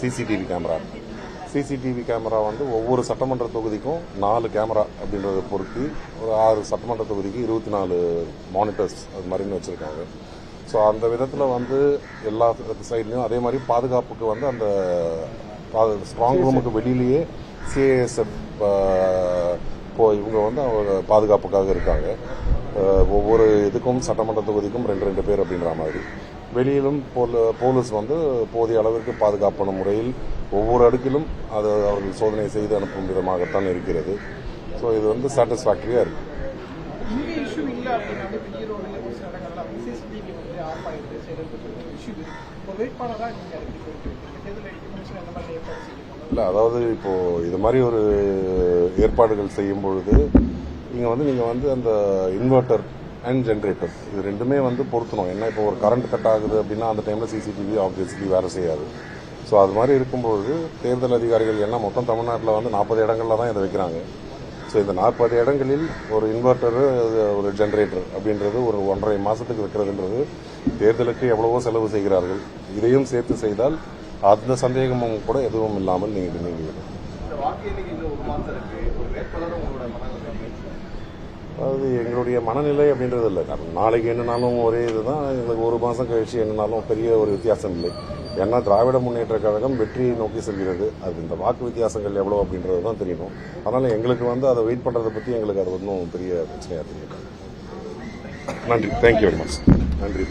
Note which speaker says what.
Speaker 1: CCTV camera CCTV camera வந்து ஒவ்வொரு சட்டமன்ற தொகுதிக்கும் நாலு கேமரா அப்படின்றத பொறுத்து ஒரு ஆறு சட்டமன்ற தொகுதிக்கு இருபத்தி நாலு மானிட்டர்ஸ் அது மாதிரின்னு வச்சுருக்காங்க. ஸோ அந்த விதத்தில் வந்து எல்லா சைட்லேயும் அதே மாதிரி பாதுகாப்புக்கு வந்து அந்த ஸ்ட்ராங் ரூமுக்கு வெளியிலேயே சிஏஎஸ்எஃப் இப்போ இவங்க வந்து அவங்க பாதுகாப்புக்காக இருக்காங்க. ஒவ்வொரு இதுக்கும் சட்டமன்ற தொகுதிக்கும் ரெண்டு ரெண்டு பேர் அப்படின்ற மாதிரி. வெளியிலும் போல- போலீஸ் வந்து போதிய அளவிற்கு பாதுகாப்பான முறையில் ஒவ்வொரு அடுக்கிலும் அது அவர்கள் சோதனை செய்து அனுப்பும் விதமாகத்தான் இருக்கிறது. ஸோ இது வந்து சாட்டிஸ்ஃபேக்டரியாக இருக்கு.
Speaker 2: இங்க இல்ல
Speaker 1: அதாவது இப்போ இது மாதிரி ஒரு ஏற்பாடுகள் செய்யும் பொழுது நீங்கள் வந்து நீங்கள் வந்து அந்த இன்வெர்ட்டர் அண்ட் ஜென்ரேட்டர் இது ரெண்டுமே வந்து பொருத்தணும். என்ன இப்போ ஒரு கரண்ட் கட் ஆகுது அப்படின்னா அந்த டைமில் சிசிடிவி ஆப்வியஸ்லி வேலை செய்யாது. ஸோ அது மாதிரி இருக்கும்போது தேர்தல் அதிகாரிகள் என்ன மொத்தம் தமிழ்நாட்டில் வந்து நாற்பது இடங்களில் தான் இதை வைக்கிறாங்க. ஸோ இந்த நாற்பது இடங்களில் ஒரு இன்வெர்ட்டரு ஒரு ஜென்ரேட்டர் அப்படின்றது ஒரு ஒன்றரை மாதத்துக்கு வைக்கிறதுன்றது தேர்தலுக்கு எவ்வளவோ செலவு செய்கிறார்கள். இதையும் சேர்த்து செய்தால் அந்த சந்தேகமும் கூட எதுவும் இல்லாமல் நீங்கள் நீங்கிவிடும்.
Speaker 3: அது
Speaker 1: அதாவது எங்களுடைய மனநிலை அப்படின்றது இல்லை. காரணம் நாளைக்கு என்னனாலும் ஒரே இதுதான். எங்களுக்கு ஒரு மாதம் கழிச்சு என்னனாலும் பெரிய ஒரு வித்தியாசம் இல்லை. ஏன்னா திராவிட முன்னேற்ற கழகம் வெற்றியை நோக்கி செல்கிறது. அது இந்த வாக்கு வித்தியாசங்கள் எவ்வளோ அப்படின்றது தான் தெரியணும். அதனால் எங்களுக்கு வந்து அதை வெயிட் பண்ணுறதை பற்றி எங்களுக்கு அது ஒன்றும் பெரிய பிரச்சனையாக தெரியல. நன்றி. தேங்க்யூ வெரி மச் நன்றி.